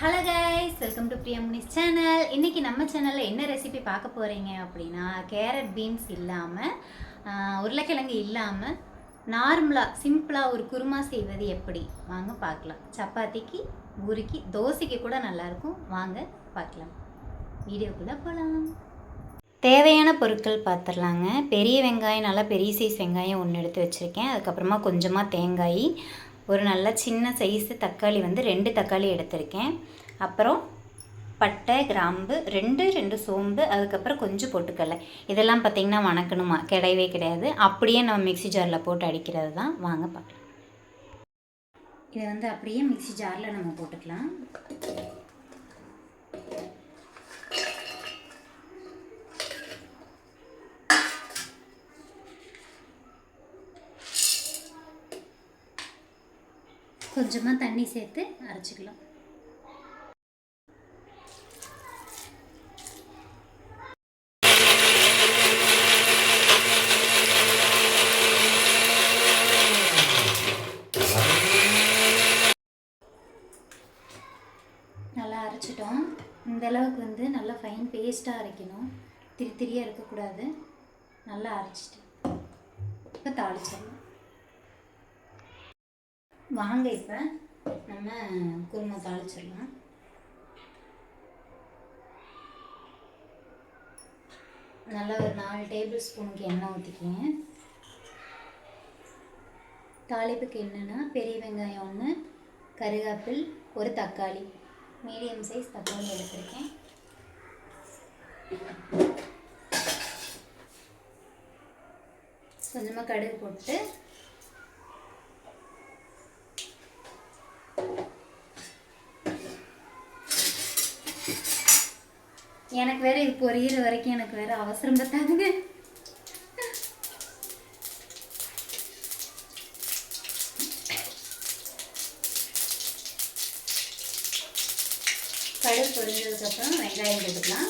Hello guys welcome to பிரியம்னிஸ் channel இன்றைக்கி நம்ம சேனலில் என்ன ரெசிபி பார்க்க போகிறீங்க அப்படின்னா கேரட் பீன்ஸ் இல்லாமல் உருளைக்கிழங்கு இல்லாமல் நார்மலாக சிம்பிளாக ஒரு குருமா செய்வது எப்படி? வாங்க பார்க்கலாம். சப்பாத்திக்கு பூரிக்கு தோசைக்கு கூட நல்லாயிருக்கும். வாங்க பார்க்கலாம். வீடியோக்குள்ளே போகலாம் தேவையான பொருட்கள் பார்த்துடலாங்க பெரிய வெங்காயம் நல்லா பெரிய சைஸ் வெங்காயம் ஒன்று எடுத்து வச்சுருக்கேன். அதுக்கப்புறமா கொஞ்சமாக தேங்காய் ஒரு நல்ல சின்ன சைஸு தக்காளி வந்து ரெண்டு தக்காளி எடுத்திருக்கேன். அப்புறம் பட்டை கிராம்பு ரெண்டு ரெண்டு சோம்பு அதுக்கப்புறம் கொஞ்சம் போட்டுக்கலை இதெல்லாம் பார்த்திங்கன்னா வணக்கணுமா? கிடையவே கிடையாது. அப்படியே நம்ம மிக்ஸி ஜாரில் போட்டு அடிக்கிறது தான். வாங்க பார்க்கலாம். இதை வந்து அப்படியே மிக்ஸி ஜாரில் நம்ம போட்டுக்கலாம். கொஞ்சமாக தண்ணி சேர்த்து அரைச்சிக்கலாம். நல்லா அரைச்சிட்டோம். இந்த அளவுக்கு வந்து நல்லா ஃபைன் பேஸ்ட்டாக அரைக்கணும். திரி திரியாக இருக்கக்கூடாது. நல்லா அரைச்சிட்டு இப்போ தாளிச்சிடலாம். வாங்க இப்போ. நம்ம குருமா தாளிச்சிடலாம் நல்லா ஒரு நாலு டேபிள் ஸ்பூனுக்கு எண்ணெய் ஊற்றிக்கிங்க தாளிப்புக்கு என்னென்னா பெரிய வெங்காயம் ஒன்று கருவேப்பில் ஒரு தக்காளி. மீடியம் சைஸ் தக்காளி எடுத்திருக்கேன். கொஞ்சமாக கடுகு போட்டு எனக்கு வேற இது பொரியிற வரைக்கும் எனக்கு வேற அவசரம் பத்தாதுங்க. கடுகு பொரிஞ்சதுக்கப்புறம் வெங்காயம் போட்டுக்கலாம்.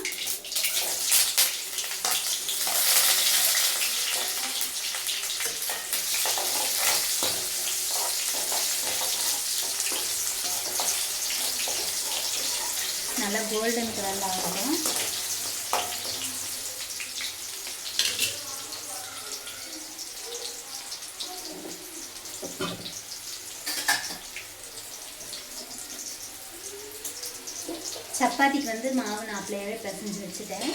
நல்லா கோல்டன் கலரில் ஆகணும் சப்பாத்திக்கு வந்து மாவு நான் அப்படியே பிசைஞ்சு வச்சுட்டேன்.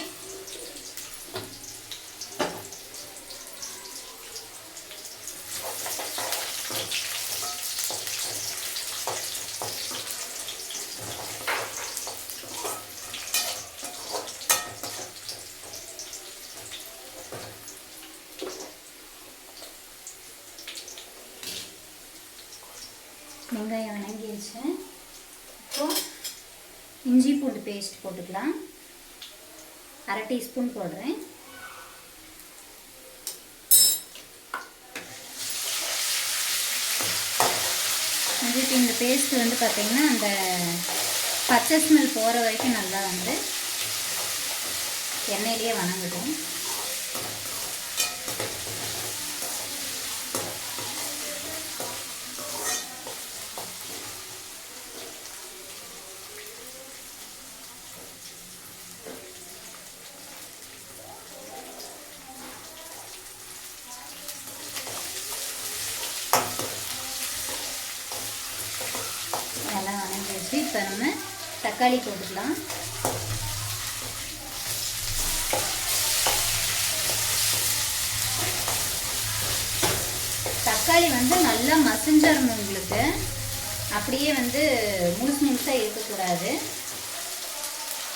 வெங்காயம் வணங்கிடுச்சு இப்போ இஞ்சி பூண்டு பேஸ்ட் போட்டுக்கலாம். அரை டீஸ்பூன் போடுறேன். இதுக்கு இந்த பேஸ்ட் வந்து பார்த்திங்கன்னா அந்த பச்சை ஸ்மெல் போகிற வரைக்கும் நல்லா வந்து எண்ணெயிலேயே வணங்கிடும் நல்லா வணங்கிடுச்சு இப்போ நம்ம தக்காளி போட்டுக்கலாம். தக்காளி வந்து நல்லா மசிஞ்சிடணும் உங்களுக்கு. அப்படியே வந்து முழுசு முழுசாக இருக்கக்கூடாது.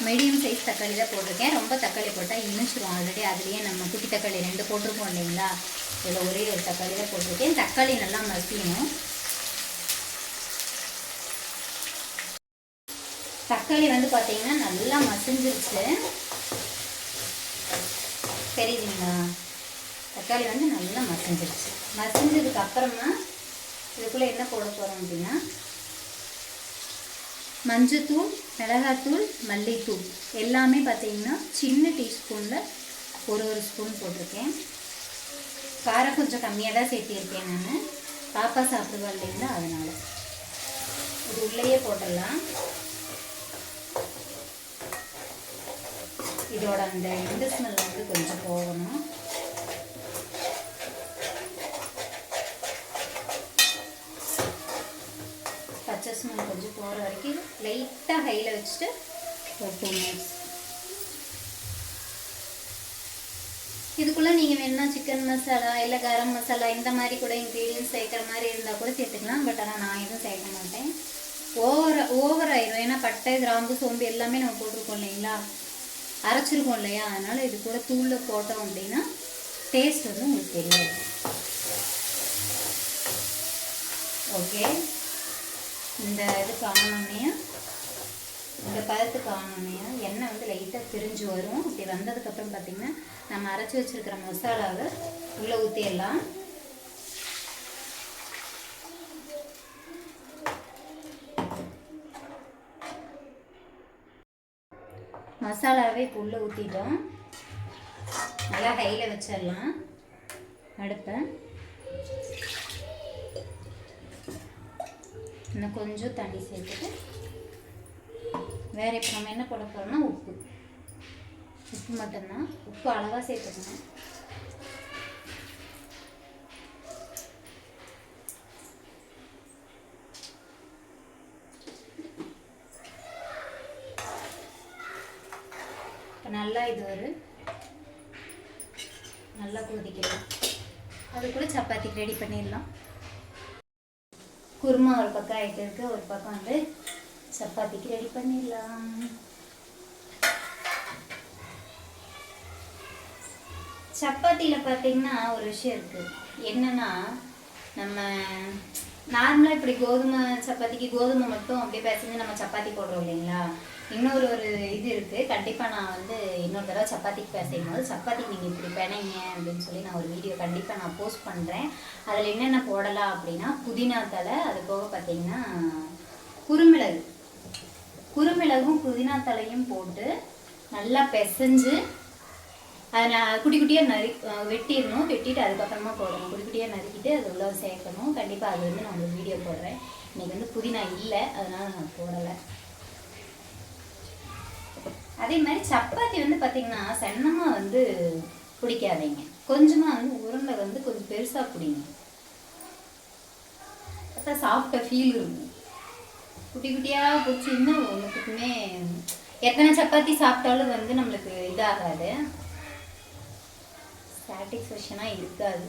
மீடியம் சைஸ் தக்காளி தான் போட்டிருக்கேன். ரொம்ப தக்காளி போட்டால் இனிச்சிரும் ஆல்ரெடி அதுலேயே நம்ம குட்டி தக்காளி ரெண்டு போட்டிருக்கோம் இல்லைங்களா? இதில் ஒரே ஒரு தக்காளி தான் போட்டிருக்கேன். தக்காளி நல்லா மசியணும். தக்காளி வந்து பார்த்தீங்கன்னா நல்லா மசிஞ்சிருச்சு. தெரியுதுங்களா? தக்காளி வந்து நல்லா மசிஞ்சிருச்சு. மசிஞ்சதுக்கு அப்புறமா இதுக்குள்ளே என்ன போட போகிறோம் அப்படின்னா மஞ்சத்தூள் மிளகாத்தூள் மல்லித்தூள் எல்லாமே பார்த்தீங்கன்னா சின்ன டீஸ்பூனில் ஒரு ஒரு ஸ்பூன் போட்டிருக்கேன். காரம் கொஞ்சம் கம்மியாக தான் சேர்த்திருக்கேன் நான். பாப்பா சாப்பிடுவா இல்லைங்களா அதனால். இது உள்ளேயே போட்டுடலாம். இதோட அந்த இந்த ஸ்மெல் வந்து கொஞ்சம் போகணும். பச்சை ஸ்மெல் கொஞ்சம் போகிற வரைக்கும் லைட்டாக ஹையில் வச்சுட்டு ஒரு டூ மினிட்ஸ் இதுக்குள்ளே நீங்கள் வேணால் சிக்கன் மசாலா இல்லை கரம் மசாலா இந்த மாதிரி கூட இன்க்ரீடியன்ஸ் சேர்க்குற மாதிரி இருந்தால் கூட சேர்த்துக்கலாம். பட் ஆனால் நான் எதுவும் சேர்க்க மாட்டேன். ஓவர் ஓவர் ஆயிரும். ஏன்னா பட்டை கிராம்பு சோம்பு எல்லாமே நம்ம போட்டிருக்கோம் இல்லைங்களா? அரைச்சிருக்கோம் இல்லையா? அதனால் இது கூட தூளில் போட்டோம் அப்படின்னா டேஸ்ட் வந்து உங்களுக்கு தெரியாது ஓகே இந்த இது காணோன்னே இந்த பதத்துக்கு ஆனோடனே எண்ணெய் வந்து லைட்டாக பிரிஞ்சு வரும். இப்படி வந்ததுக்கப்புறம் பார்த்திங்கன்னா நம்ம அரைச்சி வச்சுருக்கிற மசாலாவை உள்ளே ஊற்றிடலாம் மசாலாவே இப்போ உள்ளே ஊற்றிட்டோம் நல்லா ஹையில் வச்சிடலாம். அடுப்பை. இன்னும் கொஞ்சம் தண்ணி சேர்த்துட்டு வேறு இப்போ நம்ம என்ன போட போகிறோம்னா உப்பு. உப்பு மட்டும்தான். உப்பு அளவாக சேர்த்துக்கணும். நல்லா இது ஒரு நல்லா கொதிக்கலாம் அது கூட சப்பாத்திக்கு ரெடி பண்ணிடலாம். குருமா ஒரு பக்கம் ஆகிட்டு இருக்கு. ஒரு பக்கம் வந்து சப்பாத்திக்கு ரெடி பண்ணிடலாம். சப்பாத்தியில் பார்த்தீங்கன்னா ஒரு விஷயம் இருக்குது என்னன்னா நம்ம நார்மலாக இப்படி கோதுமை சப்பாத்திக்கு கோதுமை மட்டும் அப்படியே பிசைஞ்சு நம்ம சப்பாத்தி போடுறோம் இல்லைங்களா? இன்னொரு ஒரு இது இருக்குது கண்டிப்பாக நான் வந்து இன்னொரு தடவை சப்பாத்திக்கு பிசையும் போது சப்பாத்தி நீங்கள் இப்படி பிணைங்க அப்படின்னு சொல்லி நான் ஒரு வீடியோ கண்டிப்பாக நான் போஸ்ட் பண்ணுறேன் அதில் என்னென்ன போடலாம் அப்படின்னா புதினா தலை அது போக பார்த்தீங்கன்னா குறுமிளகு குறுமிளகும் புதினா தலையும் போட்டு நல்லா பிசைஞ்சு அதை நான் குட்டி குட்டியாக நறு வெட்டிடணும். வெட்டிட்டு அதுக்கப்புறமா போடணும். குட்டி குட்டியாக நறுக்கிட்டு அது உள்ள சேர்க்கணும். கண்டிப்பாக அது வந்து நான் ஒரு வீடியோ போடுறேன். இன்னைக்கு வந்து புதினா இல்லை. அதனால நான் போடலை. அதே மாதிரி சப்பாத்தி வந்து பார்த்தீங்கன்னா சன்னமாக வந்து பிடிக்காதீங்க. கொஞ்சமாக வந்து உருண்டை வந்து கொஞ்சம் பெருசாக பிடிங்க. அப்போ சாப்பிட்ட ஃபீல் இருக்கும். குட்டி குட்டியாக பிடிச்சிங்கன்னா ஒன்றுக்குமே எத்தனை சப்பாத்தி சாப்பிட்டாலும் வந்து நம்மளுக்கு இதாகாது. சாட்டிஸ்ஃபேக்ஷனாக இருக்காது.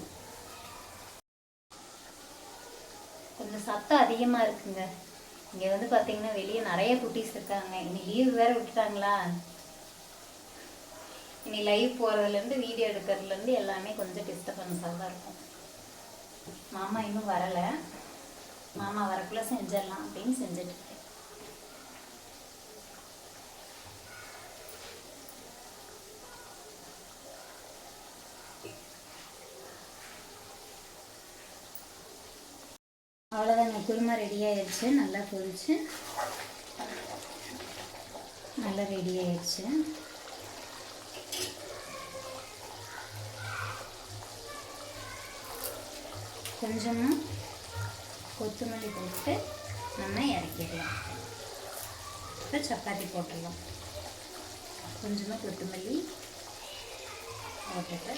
கொஞ்சம் சத்தம் அதிகமாக இருக்குங்க. இங்கே வந்து பார்த்தீங்கன்னா வெளியே நிறைய குட்டீஸ் இருக்காங்க. இனி லீவ் வேற விட்டுட்டாங்களா? இனி லைவ் போகிறதுலேருந்து வீடியோ எடுக்கிறதுலேருந்து எல்லாமே கொஞ்சம் டிஸ்டர்பன்ஸாக தான் இருக்கும். மாமா இன்னும் வரலை. மாமா வரக்குள்ளே செஞ்சிடலாம் அப்படின்னு செஞ்சுட்டு குருமா ரெடி ஆயிடுச்சு நல்லா பொரிச்சு நல்லா ரெடி ஆயிடுச்சு. கொஞ்சமாக கொத்தமல்லி போட்டு நம்ம இறக்கிடலாம். இப்போ சப்பாத்தி போட்டுடலாம். கொஞ்சமாக கொத்தமல்லி போட்டுட்டு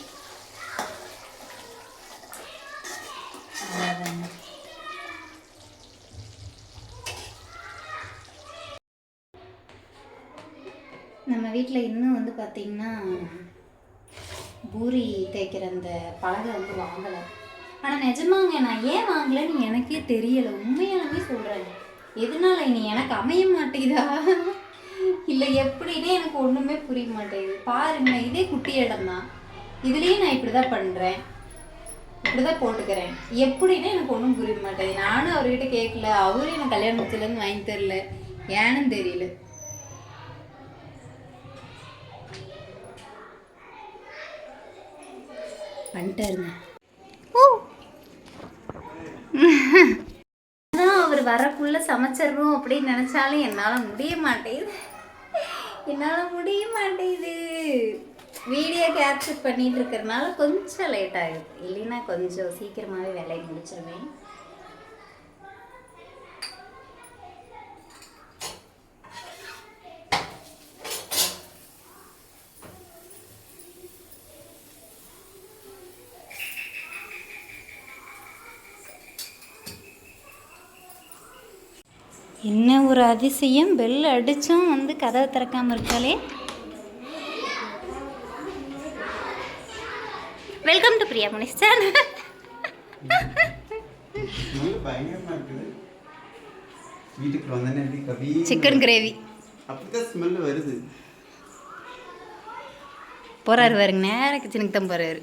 நம்ம வீட்டில் இன்னும் வந்து பார்த்திங்கன்னா பூரி தேய்க்கிற அந்த பலகை வந்து வாங்கலை. ஆனால் நிஜமாங்க நான் ஏன் வாங்கலைன்னு எனக்கே தெரியலை. உண்மையாலுமே சொல்கிறேன் எதனால இனி எனக்கு அமைய மாட்டேங்குதா? இல்லை எப்படின்னே எனக்கு ஒன்றுமே புரிய மாட்டேங்குது. பாருங்க இதே குட்டி இடம் தான் இதுலேயே நான் இப்படி தான் பண்ணுறேன் இப்படி தான் போட்டுக்கிறேன். எப்படின்னா எனக்கு ஒன்றும் புரிய மாட்டேங்குது. நானும் அவர்கிட்ட கேட்கல அவரும் எனக்கு கல்யாணத்துலேருந்து வாங்கி தரல. ஏன்னு தெரியல. வந்துட்டாருங்க அதான் அவர் வரக்குள்ள சமைச்சிடணும் அப்படின்னு நினச்சாலும் என்னால் முடிய மாட்டேங்குது. என்னால் முடிய மாட்டேங்குது. வீடியோ கேப்சர் பண்ணிட்டு இருக்கிறதுனால கொஞ்சம் லேட் ஆகுது. இல்லைன்னா கொஞ்சம் சீக்கிரமாகவே வேலையை முடிச்சிருவேன். என்ன ஒரு அதிசயம்? பெல் அடிச்சும் வந்து கதவை திறக்காம இருக்காளே. வெல்கம் டு பிரியா வீட்டுக்குள்ள வந்தோடனே எப்படி கவி? சிக்கன் கிரேவி அப்படிதான் ஸ்மெல் வருது. போறாரு பாருங்க நேரம் கிச்சனுக்கு தான் போறாரு.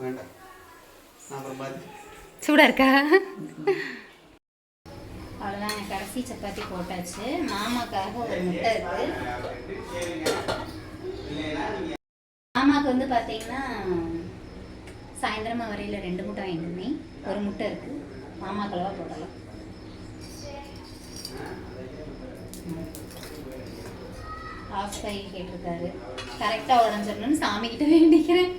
நான் அப்புறம் பார்த்து சூடா இருக்கா? அவ்வளோதான் எனக்கு கடைசி சப்பாத்தி போட்டாச்சு. மாமாக்காக ஒரு முட்டை இருக்கு. மாமாவுக்கு வந்து பார்த்தீங்கன்னா சாயந்தரமா வரையில் ரெண்டு முட்டை வாங்கிட்டு ஒரு முட்டை இருக்கு. மாமா கலவா போடலாம் ஆஃப் கை கேட்டிருக்காரு. கரெக்டாக உடஞ்சிடணும்னு சாமிக்கிட்ட வேண்டிக்கிறேன்.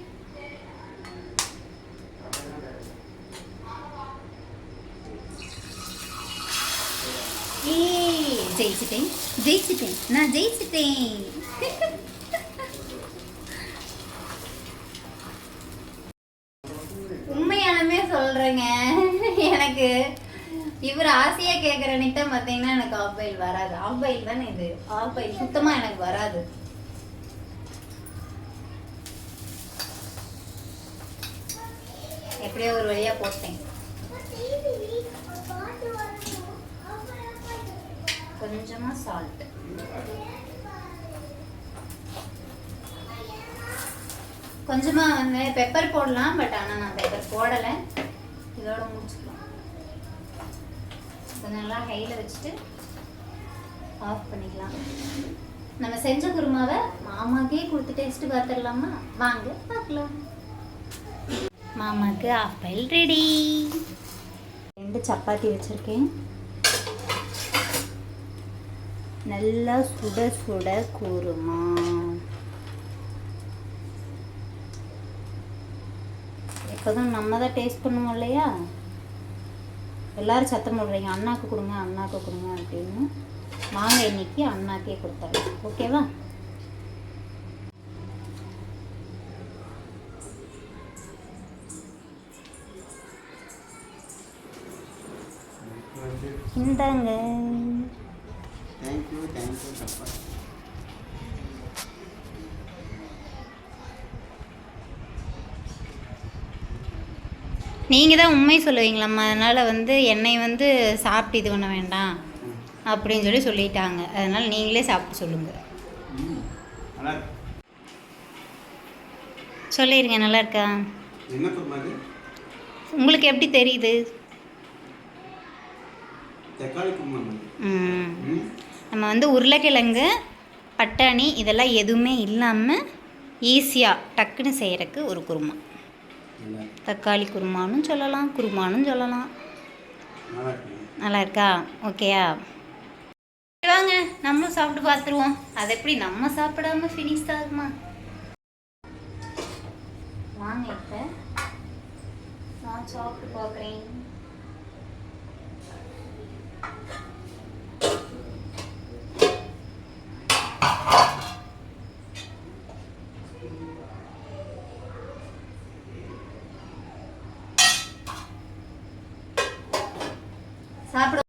ஜெயிச்சிட்டேன். ஜெயிச்சிட்டேன். நான் ஜெயிச்சிட்டேன். உண்மையாலுமே சொல்றேங்க. எனக்கு இவர் ஆசையா கேட்குற நிட்டம் பார்த்தீங்கன்னா எனக்கு ஆஃப்பைல் வராது. ஆஃப் பைல் தானே இது? ஆஃப் பைல் சுத்தமா எனக்கு வராது. எப்படியோ ஒரு வழியா போட்டேன். கொஞ்சமாக சால்ட் கொஞ்சமாக வந்து பெப்பர் போடலாம் பட் ஆனால் நான் பெப்பர் போடலை. இதோட முடிச்சுக்கலாம். கொஞ்சம் நல்லா ஹையில் வச்சுட்டு ஆஃப் பண்ணிக்கலாம். நம்ம செஞ்ச குருமாவை மாமாக்கே கொடுத்து டேஸ்ட்டு பார்த்துடலாமா? வாங்க பார்க்கலாம். மாமாக்கு ஆஃப் ரெடி ரெண்டு சப்பாத்தி வச்சுருக்கேன். நல்லா சுட சுட கூறுமா. எப்போதும் நம்ம தான் டேஸ்ட் பண்ணுவோம் இல்லையா? எல்லாரும் சத்தம் போடுறீங்க அண்ணாக்கு கொடுங்க அண்ணாக்கு கொடுங்க அப்படின்னு. வாங்க இன்னைக்கு அண்ணாக்கே கொடுத்துடலாம். ஓகேவா இந்தாங்க. தேங்க்யூ தேங்க்யூ தப்பா நீங்கள் தான் உண்மை சொல்லுவீங்களாம்மா அதனால் வந்து என்னை வந்து சாப்பிட்டு இது பண்ண வேண்டாம் அப்படின்னு சொல்லி சொல்லிட்டாங்க. அதனால் நீங்களே சாப்பிட்டு சொல்லுங்கள் ம் நல்லா இருக்கு. சொல்லிடுங்க நல்லா இருக்கா உங்களுக்கு எப்படி தெரியுது? ம். நம்ம வந்து உருளைக்கிழங்கு பட்டாணி இதெல்லாம் எதுவுமே இல்லாமல் ஈஸியாக டக்குன்னு செய்கிறக்கு ஒரு குருமா. தக்காளி குருமானும் சொல்லலாம் குருமானும் சொல்லலாம். நல்லா இருக்கு நல்லா இருக்கா? ஓகேயா வாங்க நம்மளும் சாப்பிட்டு பார்த்துருவோம். அது எப்படி நம்ம சாப்பிடாம ஃபினிஷ் ஆகுமா? வாங்க இப்போ. நான் சாப்பிட்டு பார்க்குறேன் சாப்பிட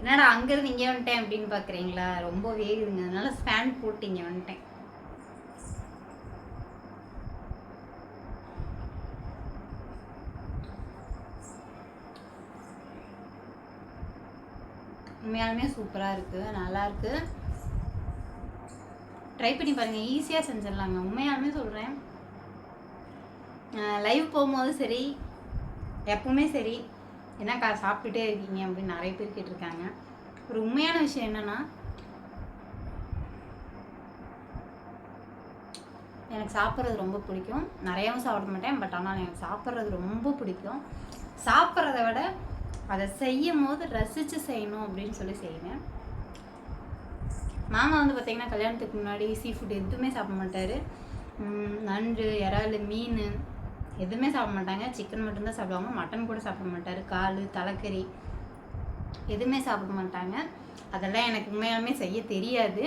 என்னடா அங்கேருந்து இங்கே வந்துட்டேன் அப்படின்னு பார்க்குறீங்களா ரொம்ப வேகுதுங்க. அதனால ஃபேன் போட்டு இங்கே வந்துட்டேன். உண்மையாலுமே சூப்பராக இருக்குது நல்லாயிருக்கு ட்ரை பண்ணி பாருங்கள் ஈஸியாக செஞ்சிடலாங்க. உண்மையாலுமே சொல்கிறேன் லைவ் போகும்போது சரி எப்பவுமே சரி. என்னக்கா சாப்பிட்டுட்டே இருக்கீங்க அப்படின்னு நிறைய பேர் கேட்டிருக்காங்க. ஒரு உண்மையான விஷயம் என்னன்னா எனக்கு சாப்பிட்றது ரொம்ப பிடிக்கும். நிறையாவும் சாப்பிட மாட்டேன் பட் ஆனால் எனக்கு சாப்பிட்றது ரொம்ப பிடிக்கும். சாப்பிட்றத விட அதை செய்யும் போது ரசித்து செய்யணும் அப்படின்னு சொல்லி செய்வேன். மாமா வந்து பார்த்தீங்கன்னா கல்யாணத்துக்கு முன்னாடி சீ ஃபுட் எதுவுமே சாப்பிட மாட்டார். நண்டு இறால் மீன் எதுவுமே சாப்பிட மாட்டாங்க. சிக்கன் மட்டும்தான் சாப்பிடுவாங்க. மட்டன் கூட சாப்பிட மாட்டார். கால் தலைக்கறி. எதுவுமே சாப்பிட மாட்டாங்க. அதெல்லாம் எனக்கு உண்மையாலுமே செய்ய தெரியாது.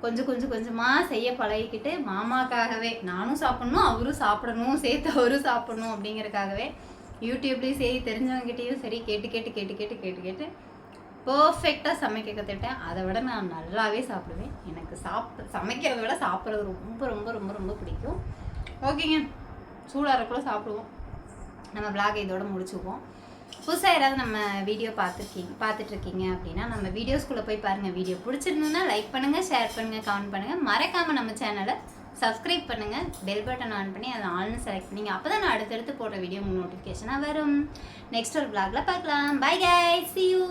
கொஞ்சம் கொஞ்சம் கொஞ்சமாக செய்ய பழகிக்கிட்டு மாமாக்காகவே நானும் சாப்பிட்ணும் அவரும் சாப்பிடணும் சேர்த்து அவரும் சாப்பிட்ணும் அப்படிங்கிறக்காகவே யூடியூப்லேயும் சரி தெரிஞ்சவங்ககிட்டேயும் சரி கேட்டு கேட்டு கேட்டு கேட்டு கேட்டு கேட்டு பர்ஃபெக்டாக சமைக்க கற்றுக்கிட்டேன் அதை விட நான் நல்லாவே சாப்பிடுவேன். எனக்கு சாப்பிட சமைக்கிறத விட சாப்பிட்றது ரொம்ப ரொம்ப ரொம்ப ரொம்ப பிடிக்கும். ஓகேங்க. சூடாக இருக்கக்குள்ள சாப்பிடுவோம். நம்ம vlog இதோட முடிச்சுக்குவோம். புதுசாக யாராவது நம்ம வீடியோ பார்த்துருக்கீங்க பார்த்துட்ருக்கீங்க அப்படின்னா நம்ம வீடியோஸ்குள்ளே போய் பாருங்கள் வீடியோ பிடிச்சிருந்ததுன்னா லைக் பண்ணுங்கள் ஷேர் பண்ணுங்கள் கமெண்ட் பண்ணுங்கள் மறக்காமல் நம்ம சேனலை சப்ஸ்கிரைப் பண்ணுங்கள் பெல் பட்டன் ஆன் பண்ணி அதை ஆல்னு செலக்ட் பண்ணிங்க அப்போ தான் நான் அடுத்தடுத்து போடுற வீடியோ நோட்டிஃபிகேஷனாக வரும். நெக்ஸ்ட் ஒரு vlogல பார்க்கலாம். By guy C you